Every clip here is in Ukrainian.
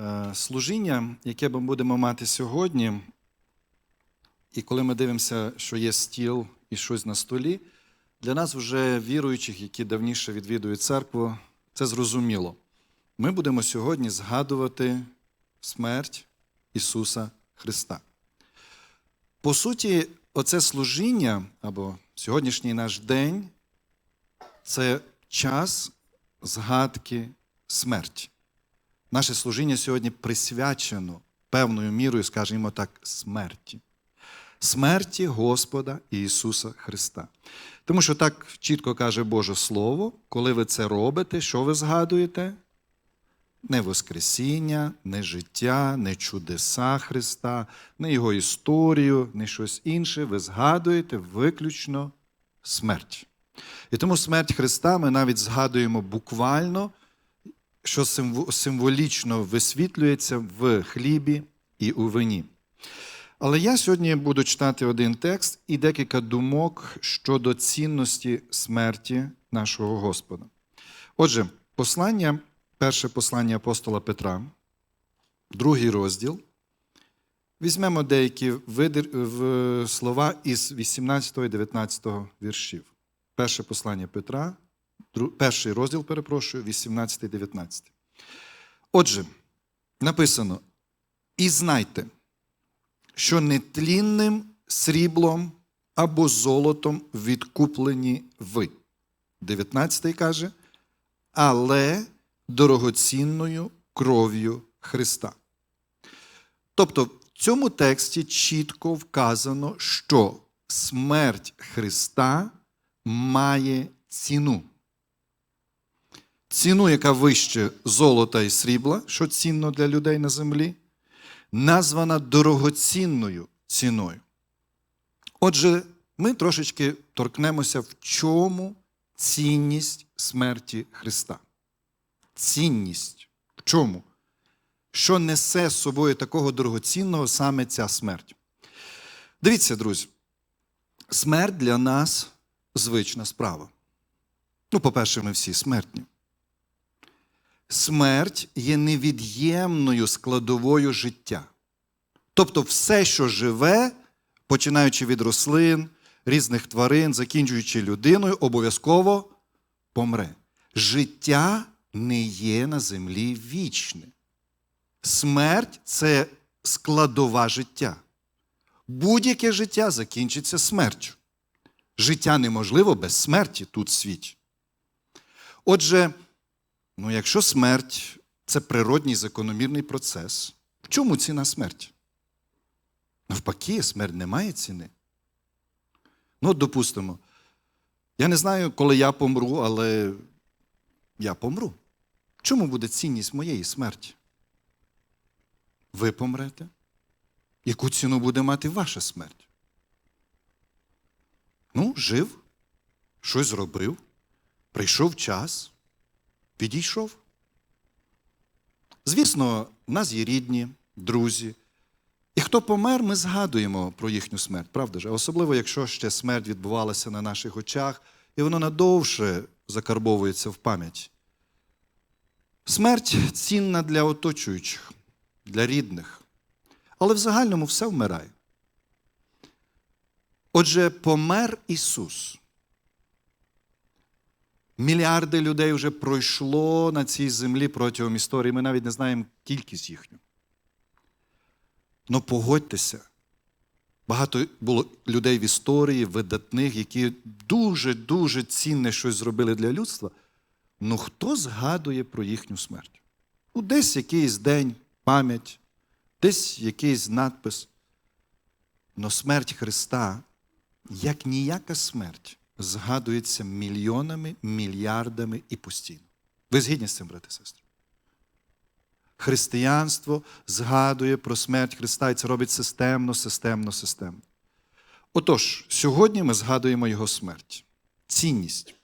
Е, Служіння, яке ми будемо мати сьогодні, і коли ми дивимося, що є стіл і щось на столі, для нас, вже віруючих, які давніше відвідують церкву, це зрозуміло. Ми будемо сьогодні згадувати смерть Ісуса Христа. По суті, оце служіння або сьогоднішній наш день це час згадки смерті. Наше служіння сьогодні присвячено певною мірою, скажімо так, смерті. Смерті Господа Ісуса Христа. Тому що так чітко каже Боже Слово, коли ви це робите, що ви згадуєте? Не Воскресіння, не життя, не чудеса Христа, не Його історію, не щось інше. Ви згадуєте виключно смерть. І тому смерть Христа ми навіть згадуємо буквально, що символічно висвітлюється в хлібі і у вині. Але я сьогодні буду читати один текст і декілька думок щодо цінності смерті нашого Господа. Отже, послання, перше послання апостола Петра, другий розділ. Візьмемо деякі слова із 18 і 19 віршів. Перше послання Петра, перший розділ, перепрошую, 18, 19. Отже, написано: І знайте, що нетлінним сріблом або золотом відкуплені ви. 19 каже, але дорогоцінною кров'ю Христа. Тобто в цьому тексті чітко вказано, що смерть Христа має ціну. Ціну, яка вище золота і срібла, що цінно для людей на землі, названа дорогоцінною ціною. Отже, ми трошечки торкнемося, в чому цінність смерті Христа. Цінність. В чому? Що несе з собою такого дорогоцінного саме ця смерть? Дивіться, друзі, смерть для нас звична справа. Ну, по-перше, ми всі смертні. Смерть є невід'ємною складовою життя. Тобто, все, що живе, починаючи від рослин, різних тварин, закінчуючи людиною, обов'язково помре. Життя не є на землі вічне. Смерть це складова життя. Будь-яке життя закінчиться смертю. Життя неможливо без смерті тут в. Отже, ну, якщо смерть це природній закономірний процес, в чому ціна смерті? Навпаки, смерть не має ціни. Ну, допустимо, я не знаю, коли я помру, але я помру. В чому буде цінність моєї смерті? Ви помрете? Яку ціну буде мати ваша смерть? Ну, жив, щось зробив, прийшов час, підійшов. Звісно, в нас є рідні, друзі. І хто помер, ми згадуємо про їхню смерть, правда ж? Особливо, якщо ще смерть відбувалася на наших очах, і воно надовше закарбовується в пам'ять. Смерть цінна для оточуючих, для рідних. Але в загальному все вмирає. Отже, помер Ісус. Мільярди людей вже пройшло на цій землі протягом історії. Ми навіть не знаємо кількість їхню. Ну погодьтеся, багато було людей в історії, видатних, які дуже-дуже цінне щось зробили для людства. Ну хто згадує про їхню смерть? Ну, десь якийсь день, пам'ять, десь якийсь надпис. Но смерть Христа, як ніяка смерть, згадується мільйонами, мільярдами і постійно. Ви згідні з цим, брати і сестри? Християнство згадує про смерть Христа і це робить системно, системно, системно. Отож, сьогодні ми згадуємо Його смерть. Цінність.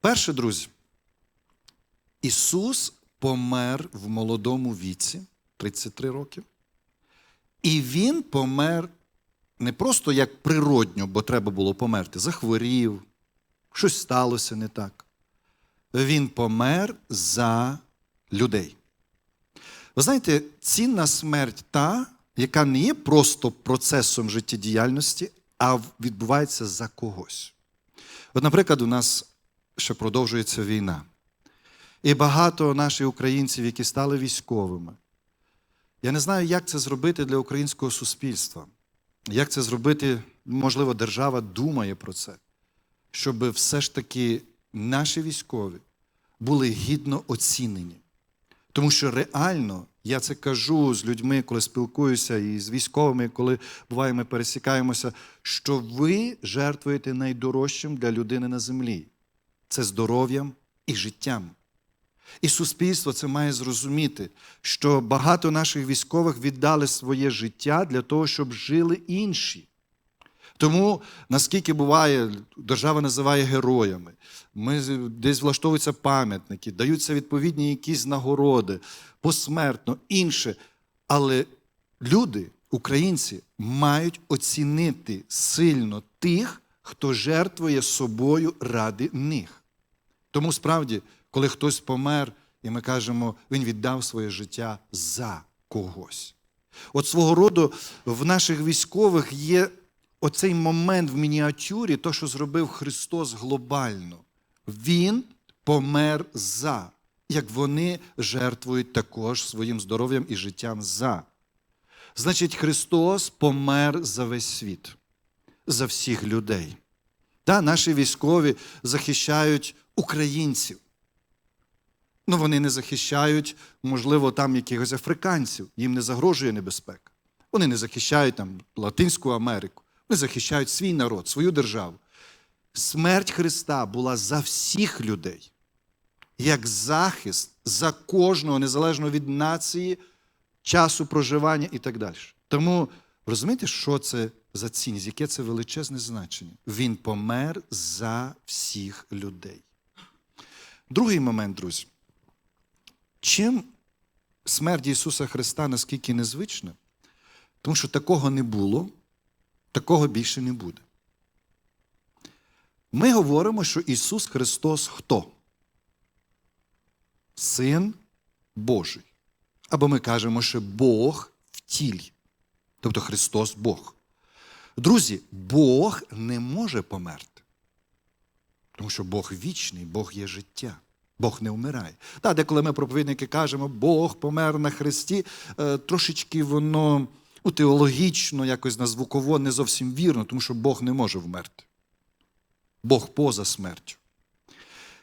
Перше, друзі, Ісус помер в молодому віці, 33 роки, і Він помер не просто як природньо, бо треба було померти, захворів, щось сталося не так. Він помер за людей. Ви знаєте, цінна смерть та, яка не є просто процесом життєдіяльності, а відбувається за когось. От, наприклад, у нас ще продовжується війна. І багато наших українців, які стали військовими. Я не знаю, як це зробити для українського суспільства. Як це зробити, можливо, держава думає про це, щоб все ж таки наші військові були гідно оцінені. Тому що реально, я це кажу з людьми, коли спілкуюся, і з військовими, коли буває, ми пересікаємося, що ви жертвуєте найдорожчим для людини на землі це здоров'ям і життям. І суспільство це має зрозуміти, що багато наших військових віддали своє життя для того, щоб жили інші. Тому наскільки буває, держава називає героями, ми десь влаштовуються пам'ятники, даються відповідні якісь нагороди, посмертно, інше. Але люди, українці, мають оцінити сильно тих, хто жертвує собою ради них. Тому справді, коли хтось помер, і ми кажемо, він віддав своє життя за когось. От свого роду в наших військових є оцей момент в мініатюрі, то, що зробив Христос глобально. Він помер за, як вони жертвують також своїм здоров'ям і життям за. Значить, Христос помер за весь світ, за всіх людей. Та, наші військові захищають українців. Ну, вони не захищають, можливо, там якихось африканців, їм не загрожує небезпека. Вони не захищають там Латинську Америку, вони захищають свій народ, свою державу. Смерть Христа була за всіх людей, як захист за кожного, незалежно від нації, часу проживання і так далі. Тому розумієте, що це за цінність, яке це величезне значення? Він помер за всіх людей. Другий момент, друзі. Чим смерть Ісуса Христа наскільки незвична? Тому що такого не було, такого більше не буде. Ми говоримо, що Ісус Христос хто? Син Божий. Або ми кажемо, що Бог в тілі. Тобто Христос Бог. Друзі, Бог не може померти. Тому що Бог вічний, Бог є життя. Бог не вмирає. Так, деколи ми проповідники кажемо, Бог помер на Христі, е, трошечки воно ну, теологічно, якось на звуково не зовсім вірно, тому що Бог не може вмерти. Бог поза смертю.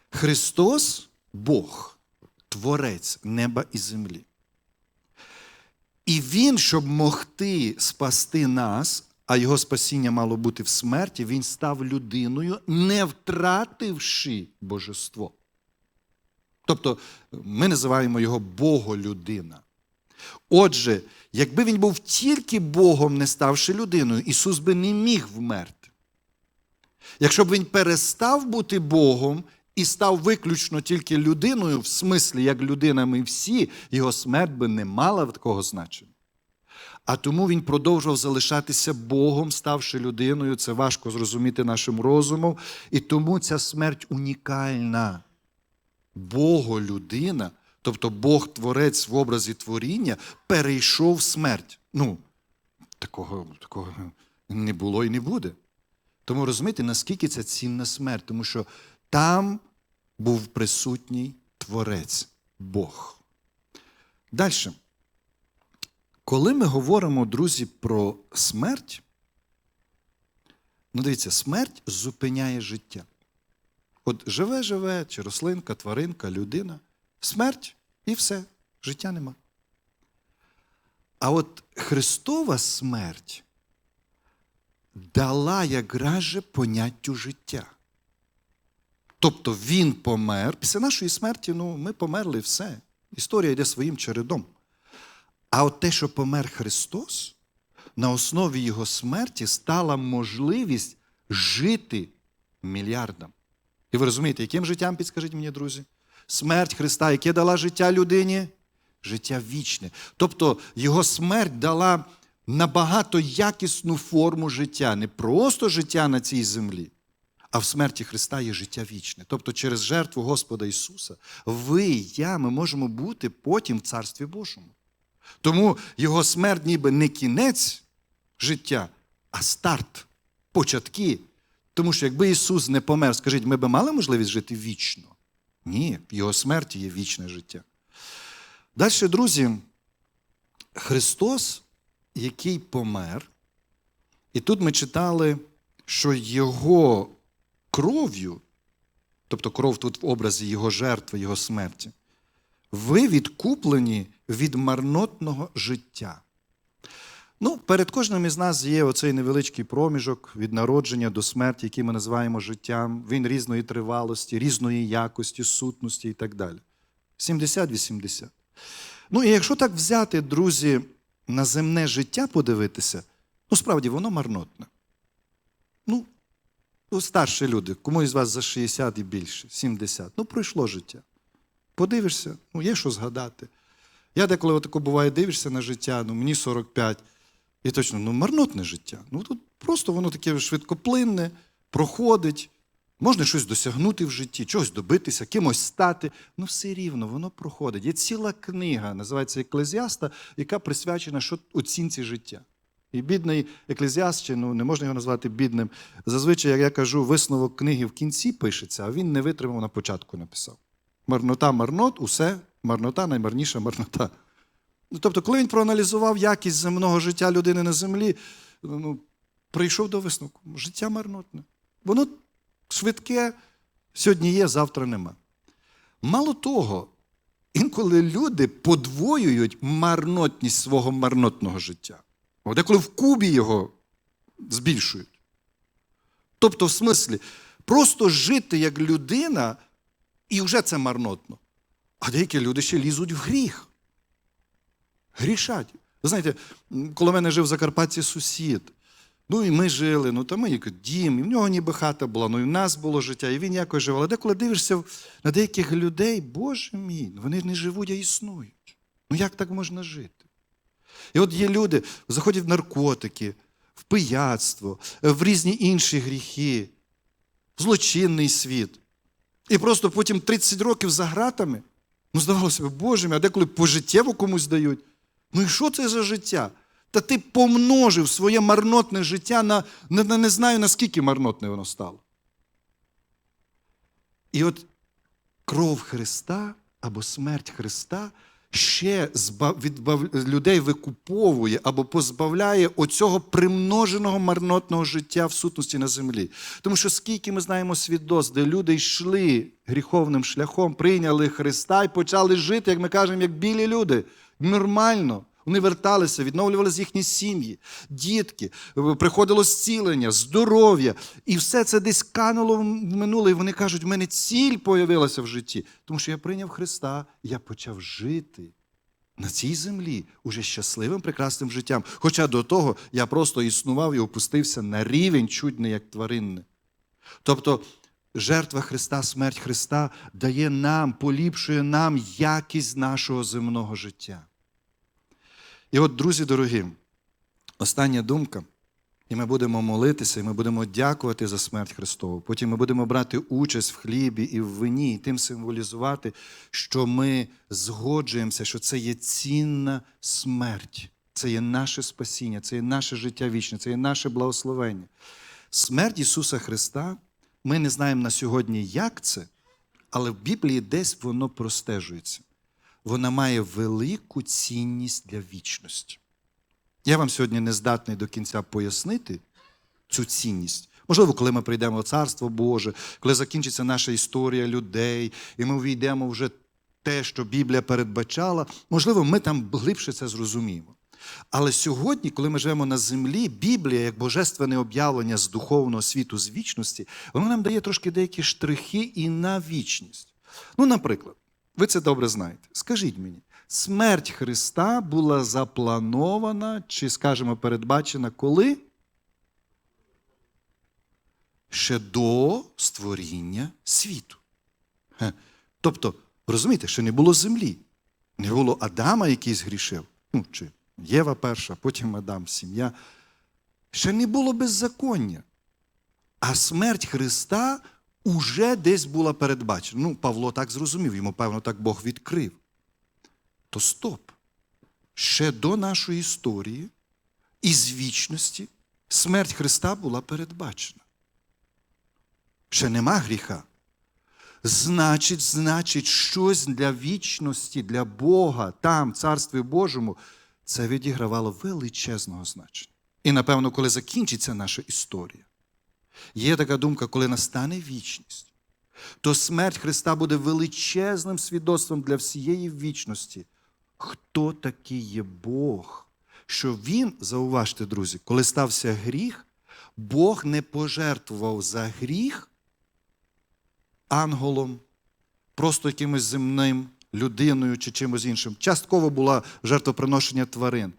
Христос Бог, Творець неба і землі. І Він, щоб могти спасти нас, а його спасіння мало бути в смерті, він став людиною, не втративши божество. Тобто ми називаємо його Боголюдина. Отже, якби він був тільки Богом, не ставши людиною, Ісус би не міг вмерти. Якщо б він перестав бути Богом і став виключно тільки людиною, в смислі, як людина ми всі, його смерть би не мала такого значення. А тому він продовжував залишатися Богом, ставши людиною. Це важко зрозуміти нашим розумом. І тому ця смерть унікальна. Бого-людина, тобто Бог Творець в образі творіння, перейшов смерть. Ну, такого, такого не було і не буде. Тому розумієте, наскільки це цінна смерть, тому що там був присутній Творець, Бог. Далі. Коли ми говоримо, друзі, про смерть, ну дивіться, смерть зупиняє життя. От живе, живе, чи рослинка, тваринка, людина, смерть і все, життя нема. А от Христова смерть дала якраже поняттю життя. Тобто Він помер. Після нашої смерті ну, ми померли все. Історія йде своїм чередом. А от те, що помер Христос, на основі Його смерті стала можливість жити мільярдам. І ви розумієте, яким життям, підскажіть мені, друзі? Смерть Христа, яке дала життя людині? Життя вічне. Тобто Його смерть дала набагато якісну форму життя, не просто життя на цій землі, а в смерті Христа є життя вічне. Тобто, через жертву Господа Ісуса, ви, я, ми можемо бути потім в Царстві Божому. Тому його смерть ніби не кінець життя, а старт, початки. Тому що якби Ісус не помер, скажіть, ми б мали можливість жити вічно? Ні, в Його смерті є вічне життя. Далі, друзі, Христос, який помер, і тут ми читали, що Його кров'ю, тобто кров тут в образі Його жертви, Його смерті, ви відкуплені від марнотного життя. Ну, перед кожним із нас є оцей невеличкий проміжок від народження до смерті, який ми називаємо життям. Він різної тривалості, різної якості, сутності і так далі. 70-80. Ну і якщо так взяти, друзі, на земне життя подивитися, ну справді воно марнотне. Ну, ну старші люди, кому із вас за 60 і більше, 70. Ну, пройшло життя. Подивишся, ну є що згадати. Я деколи отако буває, дивишся на життя, ну мені 45, і точно, ну марнотне життя. Ну тут просто воно таке швидкоплинне, проходить, можна щось досягнути в житті, чогось добитися, кимось стати. Ну все рівно, воно проходить. Є ціла книга, називається Еклезіаста, яка присвячена що оцінці життя. І бідний еклезіаст, чи, ну не можна його назвати бідним. Зазвичай, як я кажу, висновок книги в кінці пишеться, а він не витримав на початку написав. Марнота, марнот, усе, марнота, наймарніша марнота. Ну, тобто, коли він проаналізував якість земного життя людини на землі, ну, прийшов до висновку. Життя марнотне. Воно швидке, сьогодні є, завтра нема. Мало того, інколи люди подвоюють марнотність свого марнотного життя. Деколи в кубі його збільшують. Тобто, в смислі, просто жити як людина, і вже це марнотно. А деякі люди ще лізуть в гріх. Грішать. Ви знаєте, коли мене жив в Закарпатті сусід, ну і ми жили, ну там ми дім, і в нього ніби хата була, ну і в нас було життя, і він якось жив. Але деколи дивишся на деяких людей, Боже мій, вони не живуть, а існують. Ну як так можна жити? І от є люди, заходять в наркотики, в пияцтво, в різні інші гріхи, в злочинний світ. І просто потім 30 років за гратами. Ну, здавалося б, Боже мій, а деколи пожиттєво комусь дають. Ну і що це за життя? Та ти помножив своє марнотне життя на, на, на не знаю, наскільки марнотне воно стало. І от кров Христа або смерть Христа ще збав, відбав, людей викуповує або позбавляє оцього примноженого марнотного життя в сутності на землі. Тому що скільки ми знаємо свідоцтв, де люди йшли гріховним шляхом, прийняли Христа і почали жити, як ми кажемо, як білі люди. Нормально. Вони верталися, відновлювалися їхні сім'ї, дітки, приходило зцілення, здоров'я. І все це десь кануло в минуле. І вони кажуть, в мене ціль появилася в житті. Тому що я прийняв Христа, я почав жити на цій землі уже щасливим, прекрасним життям. Хоча до того я просто існував і опустився на рівень чуть не як тваринне. Тобто жертва Христа, смерть Христа дає нам, поліпшує нам якість нашого земного життя. І от, друзі дорогі, остання думка, і ми будемо молитися, і ми будемо дякувати за смерть Христову. Потім ми будемо брати участь в хлібі і в вині, і тим символізувати, що ми згоджуємося, що це є цінна смерть, це є наше спасіння, це є наше життя вічне, це є наше благословення. Смерть Ісуса Христа, ми не знаємо на сьогодні, як це, але в Біблії десь воно простежується вона має велику цінність для вічності. Я вам сьогодні не здатний до кінця пояснити цю цінність. Можливо, коли ми прийдемо в Царство Боже, коли закінчиться наша історія людей, і ми увійдемо вже те, що Біблія передбачала, можливо, ми там глибше це зрозуміємо. Але сьогодні, коли ми живемо на землі, Біблія, як божественне об'явлення з духовного світу, з вічності, вона нам дає трошки деякі штрихи і на вічність. Ну, наприклад, ви це добре знаєте. Скажіть мені, смерть Христа була запланована чи, скажімо, передбачена коли? Ще до створіння світу. Тобто, розумієте, ще не було землі, не було Адама, який згрішив. Ну, чи Єва перша, потім Адам, сім'я. Ще не було беззаконня. А смерть Христа уже десь була передбачена. Ну, Павло так зрозумів, йому, певно, так Бог відкрив. То стоп. ще до нашої історії і з вічності смерть Христа була передбачена. Ще нема гріха. Значить, значить, щось для вічності, для Бога, там, в Царстві Божому, це відігравало величезного значення. І напевно, коли закінчиться наша історія, є така думка, коли настане вічність, то смерть Христа буде величезним свідоцтвом для всієї вічності. Хто такий є Бог? Що Він, зауважте, друзі, коли стався гріх, Бог не пожертвував за гріх ангелом, просто якимось земним, людиною чи чимось іншим. Частково була жертвоприношення тварин.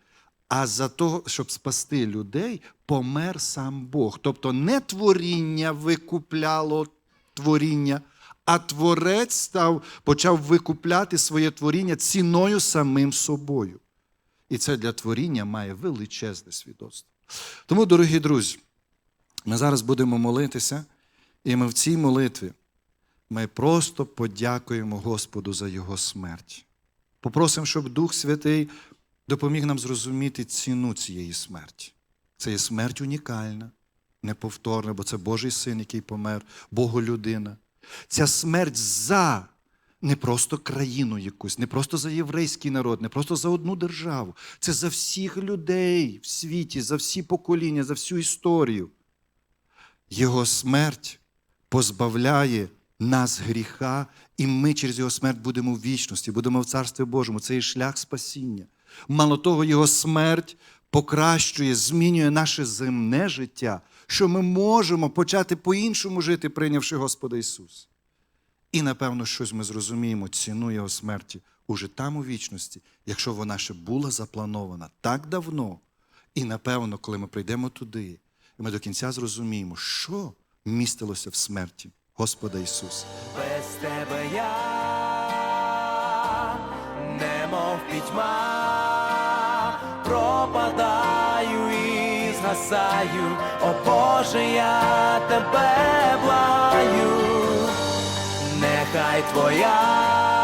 А за того, щоб спасти людей, помер сам Бог. Тобто не творіння викупляло творіння, а творець став, почав викупляти своє творіння ціною самим собою. І це для творіння має величезне свідоцтво. Тому, дорогі друзі, ми зараз будемо молитися, і ми в цій молитві ми просто подякуємо Господу за Його смерть. Попросимо, щоб Дух Святий допоміг нам зрозуміти ціну цієї смерті. Це є смерть унікальна, неповторна, бо це Божий син, який помер, Боголюдина. Ця смерть за не просто країну якусь, не просто за єврейський народ, не просто за одну державу. Це за всіх людей в світі, за всі покоління, за всю історію. Його смерть позбавляє нас гріха, і ми через його смерть будемо в вічності, будемо в Царстві Божому. Це є шлях спасіння. Мало того, його смерть покращує, змінює наше земне життя, що ми можемо почати по-іншому жити, прийнявши Господа Ісуса. І, напевно, щось ми зрозуміємо ціну Його смерті уже там у вічності, якщо вона ще була запланована так давно. І, напевно, коли ми прийдемо туди, і ми до кінця зрозуміємо, що містилося в смерті Господа Ісуса. Без тебе я немов пітьма, пропадаю і згасаю, о Боже, я тебе благаю, нехай твоя